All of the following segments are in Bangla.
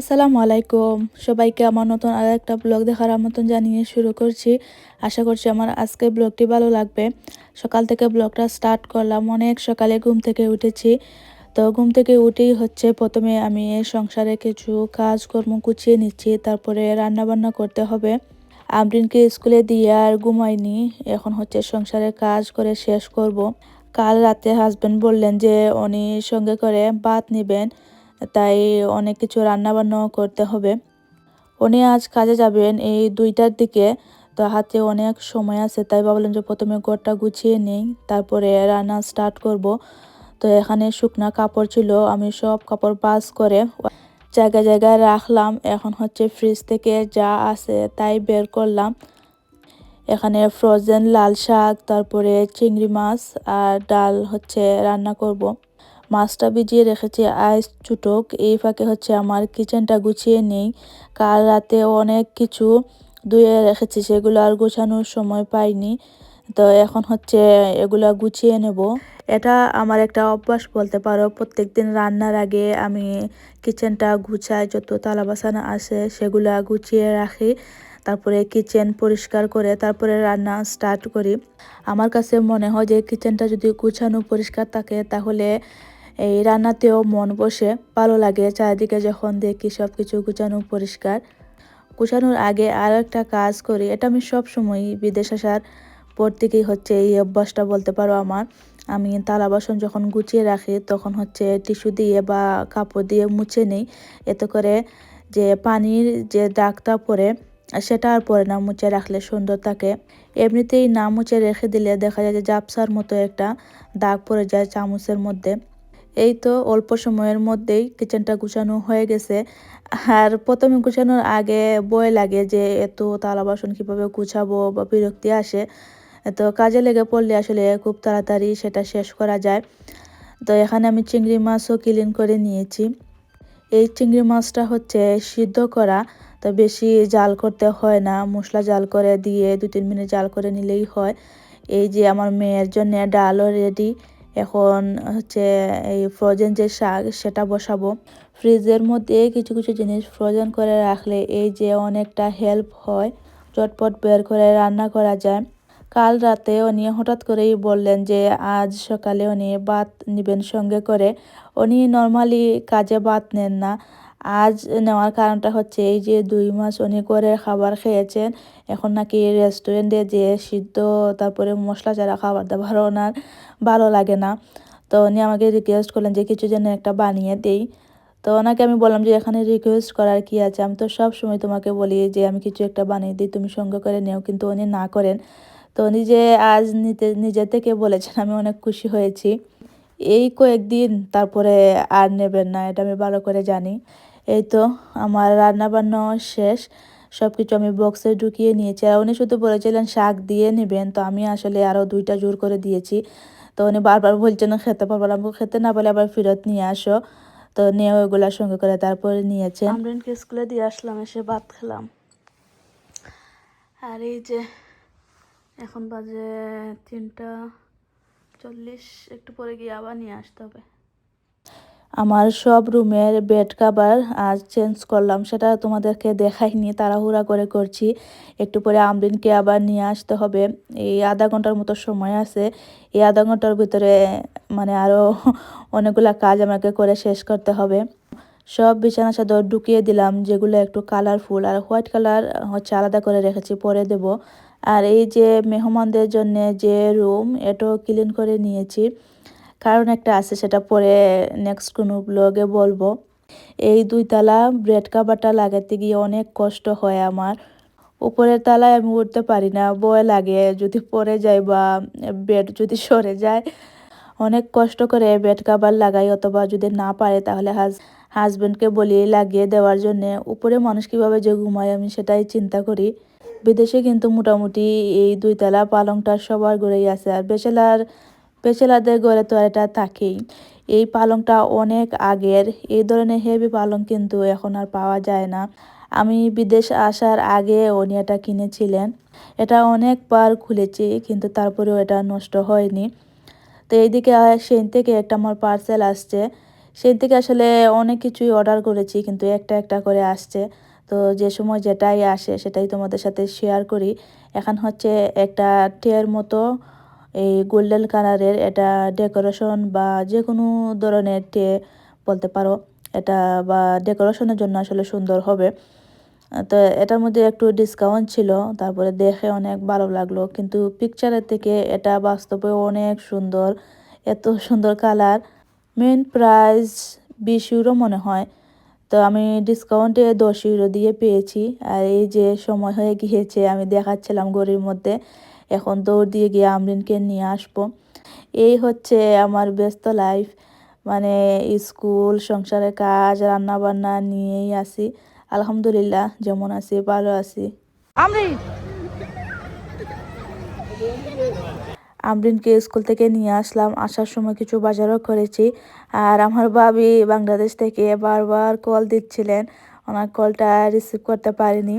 আসসালামু আলাইকুম। সবাইকে আমার নতুন আর একটা ব্লগ দেখার আমন্ত্রণ জানিয়ে শুরু করছি। আশা করছি আমার আজকে ব্লগটি ভালো লাগবে। সকাল থেকে ব্লগটা স্টার্ট করলাম, অনেক সকালে ঘুম থেকে উঠেছি। তো ঘুম থেকে উঠেই হচ্ছে প্রথমে আমি সংসারে কিছু কাজকর্ম গুছিয়ে নিচ্ছি, তারপরে রান্না বান্না করতে হবে। আমরিনকে স্কুলে দিয়ে আর ঘুমাইনি, এখন হচ্ছে সংসারের কাজ করে শেষ করব। কাল রাতে হাজব্যান্ড বললেন যে উনি সঙ্গে করে ভাত নেবেন। তাই অনেক কিছু রান্না বান্নাও করতে হবে। উনি আজ কাজে যাবেন এই দুইটার দিকে। তো হাতে অনেক সময় আছে, তাই ভাবলাম যে প্রথমে ঘরটা গুছিয়ে নেই, তারপরে রান্না স্টার্ট করব। তো এখানে শুকনা কাপড় ছিল, আমি সব কাপড় পাস করে জায়গায় জায়গায় রাখলাম। এখন হচ্ছে ফ্রিজ থেকে যা আছে তাই বের করলাম। এখানে ফ্রোজেন লাল শাক, তারপরে চিংড়ি মাছ আর ডাল হচ্ছে রান্না করব। মাছটা ভিজিয়ে রেখেছি। আইস চুটক এই ফাঁকে হচ্ছে আমার কিচেনটা গুছিয়ে নেই। কাল রাতে অনেক কিছু ধুয়ে রেখেছি, সেগুলো আর গোছানোর সময় পাইনি। তো এখন হচ্ছে এগুলা গুছিয়ে নেব। এটা আমার একটা অভ্যাস বলতে পারো প্রত্যেক দিন রান্নার আগে আমি কিচেনটা গুছাই, যত তালা বাসানো আসে সেগুলা গুছিয়ে রাখি। তারপরে কিচেন পরিষ্কার করে তারপরে রান্না স্টার্ট করি। আমার কাছে মনে হয় যে কিচেনটা যদি গুছানো পরিষ্কার থাকে, তাহলে এই রান্নাতেও মন বসে, ভালো লাগে। চারিদিকে যখন দেখি সব কিছু গুছানো পরিষ্কার, গুছানোর আগে আর একটা কাজ করি। এটা আমি সব সময় বিদেশ আসার পর থেকেই হচ্ছে এই অভ্যাসটা বলতে পারো আমার। আমি থালা বাসন যখন গুছিয়ে রাখি, তখন হচ্ছে টিস্যু দিয়ে বা কাপড় দিয়ে মুছে নেই। এতে করে যে পানির যে দাগটা পরে সেটা আর পরে না, মুছে রাখলে সুন্দর থাকে। এমনিতেই না মুছে রেখে দিলে দেখা যায় যে জাপসার মতো একটা দাগ পড়ে যায় চামচের মধ্যে। এই তো অল্প সময়ের মধ্যেই কিচেনটা গুছানো হয়ে গেছে। আর প্রথমে গুছানোর আগে বয় লাগে যে এত তালা বাসন কীভাবে গুছাবো বা বিরক্তি আসে। তো কাজে লেগে পড়লে আসলে খুব তাড়াতাড়ি সেটা শেষ করা যায়। তো এখানে আমি চিংড়ি মাছও ক্লিন করে নিয়েছি। এই চিংড়ি মাছটা হচ্ছে সিদ্ধ করা। তো বেশি জাল করতে হয় না, মশলা জাল করে দিয়ে দু তিন মিনিট জাল করে নিলেই হয়। এই যে আমার মেয়ের জন্য ডালও রেডি এখন হচ্ছে এই ফ্রোজেন যে শাক সেটা বসাবো। ফ্রিজের মধ্যে কিছু কিছু জিনিস ফ্রোজেন করে রাখলে এই যে অনেকটা হেল্প হয়, চটপট বের করে রান্না করা যায়। কাল রাতে উনি হঠাৎ করেই বললেন যে, আজ সকালে উনি ভাত নেবেন সঙ্গে করে। উনি নর্মালি কাজে ভাত নেন না। আজ নেওয়ার কারণটা হচ্ছে এই যে দুই মাস উনি করে খাবার খেয়েছেন, এখন নাকি রেস্টুরেন্টে যে সিদ্ধ, তারপরে মশলা ছাড়া খাবার দাবার ওনার ভালো লাগে না। তো উনি আমাকে রিকোয়েস্ট করলেন যে কিছু যেন একটা বানিয়ে দেই। তো ওনাকে আমি বললাম যে এখানে রিকোয়েস্ট করার কি আছে? আমি তো সব সময় তোমাকে বলি যে আমি কিছু একটা বানিয়ে দিই, তুমি সঙ্গে করে নেও, কিন্তু উনি না করেন। তো নিজে আজ নিতে, নিজে থেকে বলেছেন, আমি অনেক খুশি হয়েছি। এই কয়েকদিন তারপরে আর নেবেন না, এটা আমি ভালো করে জানি। এই তো আমার রান্না বান্না শেষ সব কিছু আমি বক্সে ঢুকিয়ে নিয়েছি। আর উনি শুধু বলেছিলেন শাক দিয়ে নেবেন, তো আমি আসলে আরও দুইটা জোর করে দিয়েছি। তো উনি বারবার বলছেন, খেতে পারব না খেতে না বলে আবার ফেরত নিয়ে আসো। তো নিয়ে ওইগুলোর সঙ্গে করে তারপরে নিয়েছে আমরিনকে স্কুলে দিয়ে আসলাম, এসে ভাত খেলাম। আর এই যে এখন বাজে তিনটা। চল্লিশ, একটু পরে গিয়ে আবার নিয়ে আসতে হবে। আমার সব রুমের বেড কাভার আজ চেঞ্জ করলাম, সেটা তোমাদেরকে দেখাইনি তাড়াহুড়া করে করছি। একটু পরে আমরিনকে আবার নিয়ে আসতে হবে। এই আধা ঘণ্টার মতো সময় আছে। এই আধা ঘণ্টার ভিতরে মানে আরও অনেকগুলা কাজ আমাকে করে শেষ করতে হবে। সব বিছানা চাদর ঢুকিয়ে দিলাম, যেগুলো একটু কালারফুল আর হোয়াইট কালার হচ্ছে আলাদা করে রেখেছি, পরে দেব। আর এই যে মেহমানদের জন্য যে রুম এটাও ক্লিন করে নিয়েছি। কারণ একটা আছে, সেটা পরে নেক্সট কোনো ব্লগে বলব। এই দুই তালা ব্রেড কাভারটা লাগাতে গিয়ে অনেক কষ্ট হয় আমার। উপরের তালায় আমি উঠতে পারি না বয় লাগে। যদি পরে যায় বা বেড যদি সরে যায়, অনেক কষ্ট করে বেড কাভার লাগাই। অথবা যদি না পারে, তাহলে হাজ হাজব্যান্ডকে বলি লাগিয়ে দেওয়ার জন্য। উপরে মানুষ কীভাবে যে ঘুমায়, আমি সেটাই চিন্তা করি। বিদেশে কিন্তু মোটামুটি এই দুইতলা পালংটা সবার ঘরেই আছে। আর বেচেলার বেচেলাদের ঘরে তো এটা থাকেই। এই পালংটা অনেক আগের, এই ধরনের হেভি পালং কিন্তু এখন আর পাওয়া যায় না। আমি বিদেশ আসার আগে উনি এটা কিনেছিলেন। এটা অনেকবার খুলেছি, কিন্তু তারপরেও এটা নষ্ট হয়নি। তো এইদিকে সেন থেকে একটা আমার পার্সেল আসছে। সেই থেকে আসলে অনেক কিছুই অর্ডার করেছি, কিন্তু একটা একটা করে আসছে। তো যে সময় যেটাই আসে সেটাই তোমাদের সাথে শেয়ার করি। এখন হচ্ছে একটা টের মতো এই গোল্ডেন কালারের এটা ডেকোরেশন বা যে কোনো ধরনের টে বলতে পারো, এটা বা ডেকোরেশনের জন্য আসলে সুন্দর হবে। তো এটার মধ্যে একটু ডিসকাউন্ট ছিল, তারপরে দেখে অনেক ভালো লাগল। কিন্তু পিকচারের থেকে এটা বাস্তবে অনেক সুন্দর, এত সুন্দর কালার মেন প্রাইস বিশ ইউরো মনে হয়। তো আমি ডিসকাউন্টে দশ ইউরো দিয়ে পেয়েছি। আর এই যে সময় হয়ে গিয়েছে, আমি দেখাচ্ছিলাম গড়ির মধ্যে। এখন দৌড় দিয়ে গিয়ে আমরিনকে নিয়ে আসব। এই হচ্ছে আমার ব্যস্ত লাইফ মানে স্কুল সংসারের কাজ রান্না বান্না নিয়েই আসি আলহামদুলিল্লাহ, যেমন আছি, ভালো আছি। আমরিন! আমরিনকে স্কুল থেকে নিয়ে আসলাম। আসার সময় কিছু বাজারও করেছি। আর আমার ভাবি বাংলাদেশ থেকে বারবার কল দিচ্ছিলেন। ওনার কলটা রিসিভ করতে পারিনি।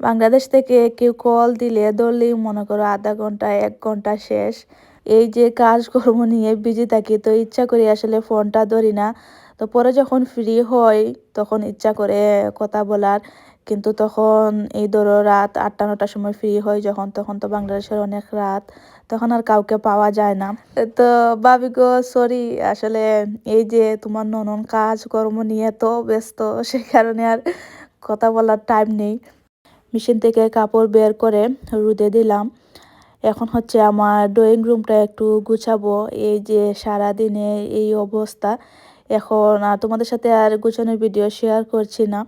বাংলাদেশ থেকে কেউ কল দিলে ধরলেই মনে করো আধা ঘণ্টা, এক ঘণ্টা শেষ। এই যে কাজকর্ম নিয়ে বিজি থাকি, তো ইচ্ছা করি আসলে ফোনটা ধরি না। তো পরে যখন ফ্রি হই, তখন ইচ্ছা করে কথা বলার কিন্তু তখন এই ধরো রাত আটটা, নটার সময় ফ্রি হয় যখন, তখন তো বাংলাদেশের অনেক রাত, তখন আর কাউকে পাওয়া যায় না। তো ভাবি গো সরি আসলে এই যে তোমার ননন কাজ কর্ম নিয়ে তো ব্যস্ত, সে কারণে আর কথা বলার টাইম নেই। মেশিন থেকে কাপড় বের করে রুদে দিলাম। এখন হচ্ছে আমার ড্রয়িং রুমটা একটু গুছাবো। এই যে সারা দিনে এই অবস্থা। এখন তোমাদের সাথে আর গুছানোর ভিডিও শেয়ার করছি না।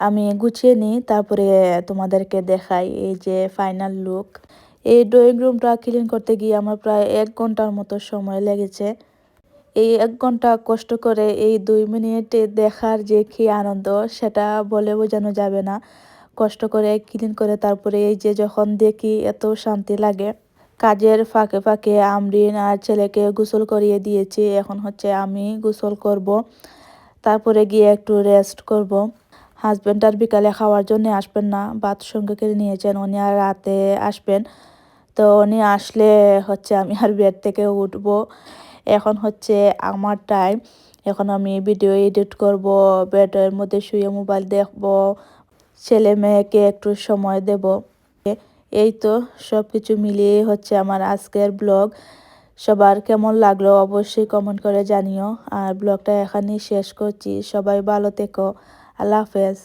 আমি গুছিয়ে নিই, তারপরে তোমাদেরকে দেখাই এই যে ফাইনাল লুক এই ড্রয়িং রুমটা ক্লিন করতে গিয়ে আমার প্রায় এক ঘণ্টার মতো সময় লেগেছে। এই এক ঘণ্টা কষ্ট করে এই দুই মিনিটে দেখার যে কি আনন্দ, সেটা বলে বোঝানো যাবে না। কষ্ট করে ক্লিন করে তারপরে এই যে যখন দেখি এত শান্তি লাগে, কাজের ফাঁকে ফাঁকে আমরিন আর ছেলেকে গোসল করিয়ে দিয়েছি, এখন হচ্ছে আমি গোসল করব। তারপরে গিয়ে একটু রেস্ট করব। হাজব্যান্ড আর বিকালে খাওয়ার জন্য আসবেন না ভাত সঙ্গে করে নিয়েছেন উনি আর রাতে আসবেন। তো উনি আসলে হচ্ছে আমি আর বেড থেকে উঠবো। এখন হচ্ছে আমার টাইম এখন আমি ভিডিও এডিট করব, বেডের মধ্যে শুয়ে মোবাইল দেখব, ছেলে মেয়েকে একটু সময় দেব। এই তো সব কিছু মিলিয়ে হচ্ছে আমার আজকের ব্লগ সবার কেমন লাগল অবশ্যই কমেন্ট করে জানিও। আর ব্লগটা এখানেই শেষ করছি। সবাই ভালো থেকো। আল্লাহ হাফেজ